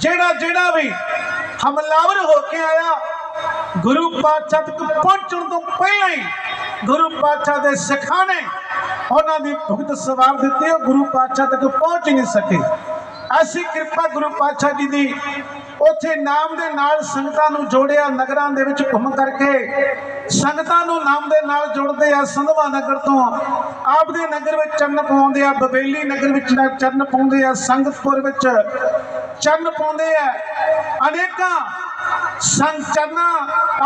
ਜਿਹੜਾ ਜਿਹੜਾ ਵੀ ਹਮਲਾਵਰ ਹੋ ਕੇ ਆਇਆ, ਗੁਰੂ ਪਾਤਸ਼ਾਹ ਤੱਕ ਪਹੁੰਚਣ ਤੋਂ ਪਹਿਲਾਂ ਹੀ ਗੁਰੂ ਪਾਤਸ਼ਾਹ ਦੇ ਸਿੱਖਾਂ ਨੇ ਉਹਨਾਂ ਦੀ ਭੁਗਤ ਸਵਾਰ ਦਿੱਤੀ, ਉਹ ਗੁਰੂ ਪਾਤਸ਼ਾਹ ਤੱਕ ਪਹੁੰਚ ਨਹੀਂ ਸਕੇ। ਐਸੀ ਕਿਰਪਾ ਗੁਰੂ ਪਾਤਸ਼ਾਹ ਜੀ ਦੀ ਉੱਥੇ ਨਾਮ ਦੇ ਨਾਲ ਸੰਗਤਾਂ ਨੂੰ ਜੋੜਿਆ, ਨਗਰਾਂ ਦੇ ਵਿੱਚ ਘੁੰਮ ਕਰਕੇ ਸੰਗਤਾਂ ਨੂੰ ਨਾਮ ਦੇ ਨਾਲ ਜੋੜਦੇ ਆ, ਸੰਧਵਾ ਨਗਰ ਤੋਂ ਆਪਦੇ ਨਗਰ ਵਿੱਚ ਚਰਨ ਪਾਉਂਦੇ ਆ, ਬਬੇਲੀ ਨਗਰ ਵਿੱਚ ਚਰਨ ਪਾਉਂਦੇ ਆ, ਸੰਗਤਪੁਰ ਵਿੱਚ ਚਰਨ ਪਾਉਂਦੇ ਆ। ਅਨੇਕਾਂ ਸੰਤ ਚਰਨਾਂ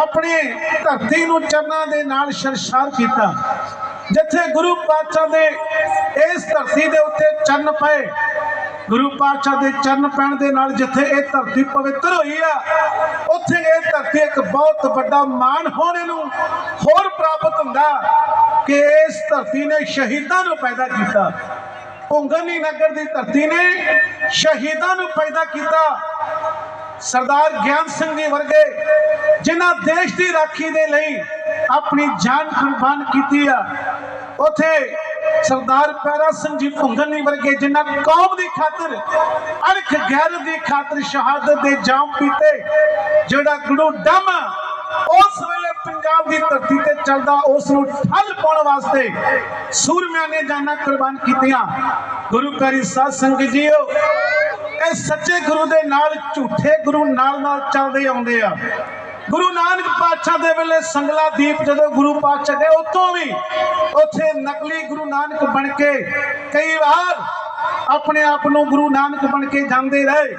ਆਪਣੇ ਧਰਤੀ ਨੂੰ ਚਰਨਾਂ ਦੇ ਨਾਲ ਸ਼ਰਸ਼ਾਰ ਕੀਤਾ। ਜਿੱਥੇ ਗੁਰੂ ਪਾਤਸ਼ਾਹ ਦੇ ਇਸ ਧਰਤੀ ਦੇ ਉੱਤੇ ਚੰਨ ਪਏ, ਗੁਰੂ ਪਾਤਸ਼ਾਹ ਦੇ ਚਰਨ ਪੈਣ ਦੇ ਨਾਲ ਜਿੱਥੇ ਇਹ ਧਰਤੀ ਪਵਿੱਤਰ ਹੋਈ ਆ, ਉੱਥੇ ਇਹ ਧਰਤੀ ਇੱਕ ਬਹੁਤ ਵੱਡਾ ਮਾਣ ਹੋਣੇ ਨੂੰ ਹੋਰ ਪ੍ਰਾਪਤ ਹੁੰਦਾ ਕਿ ਇਸ ਧਰਤੀ ਨੇ ਸ਼ਹੀਦਾਂ ਨੂੰ ਪੈਦਾ ਕੀਤਾ। ਭੁੰਗਨੀ ਨਗਰ ਦੀ ਧਰਤੀ ਨੇ ਸ਼ਹੀਦਾਂ ਨੂੰ ਪੈਦਾ ਕੀਤਾ। ਸਰਦਾਰ ਗਿਆਨ ਸਿੰਘ ਜੀ ਵਰਗੇ ਜਿਨ੍ਹਾਂ ਦੇਸ਼ ਦੀ ਰਾਖੀ ਦੇ ਲਈ ਆਪਣੀ ਜਾਨ ਕੁਰਬਾਨ ਕੀਤੀ ਆ, ਉਥੇ ਸਰਦਾਰ ਪੈਰਾ ਸਿੰਘ ਜੀ ਭੁੰਗਨੀ ਵਰਗੇ ਜਿਨ੍ਹਾਂ ਕੌਮ ਦੀ ਖਾਤਰ, ਅਣਖ ਗੈਰਤ ਦੀ ਖਾਤਰ ਸ਼ਹਾਦਤ ਦੇ ਜਾਮ ਪੀਤੇ, ਜਿਹੜਾ ਗੁਰੂ ਡਮ ਦੀ ਧਰਤੀ ਤੇ ਚੱਲਦਾ ਉਸ ਨੂੰ ਠੱਲ ਪਾਉਣ ਵਾਸਤੇ ਸੂਰਮਿਆਂ ਨੇ ਜਾਨਾਂ ਕੁਰਬਾਨ ਕੀਤੀਆਂ। ਗੁਰੂ ਪਿਆਰੀ ਸਾਧ ਸੰਗਤ ਜੀਓ, ਇਹ ਸੱਚੇ ਗੁਰੂ ਦੇ ਨਾਲ, ਝੂਠੇ ਗੁਰੂ ਨਾਲ ਨਾਲ ਚੱਲਦੇ ਆਉਂਦੇ ਆ। ਗੁਰੂ ਨਾਨਕ ਪਾਤਸ਼ਾਹ ਦੇ ਵੇਲੇ ਸੰਗਲਾ ਦੀਪ ਜਦੋਂ ਗੁਰੂ ਪਾਤਸ਼ਾਹ ਗਏ ਉਤੋਂ ਵੀ ਉੱਥੇ ਨਕਲੀ ਗੁਰੂ ਨਾਨਕ ਬਣ ਕੇ ਕਈ ਵਾਰ ਆਪਣੇ ਆਪ ਨੂੰ ਗੁਰੂ ਨਾਨਕ ਬਣ ਕੇ ਜਾਂਦੇ ਰਹੇ।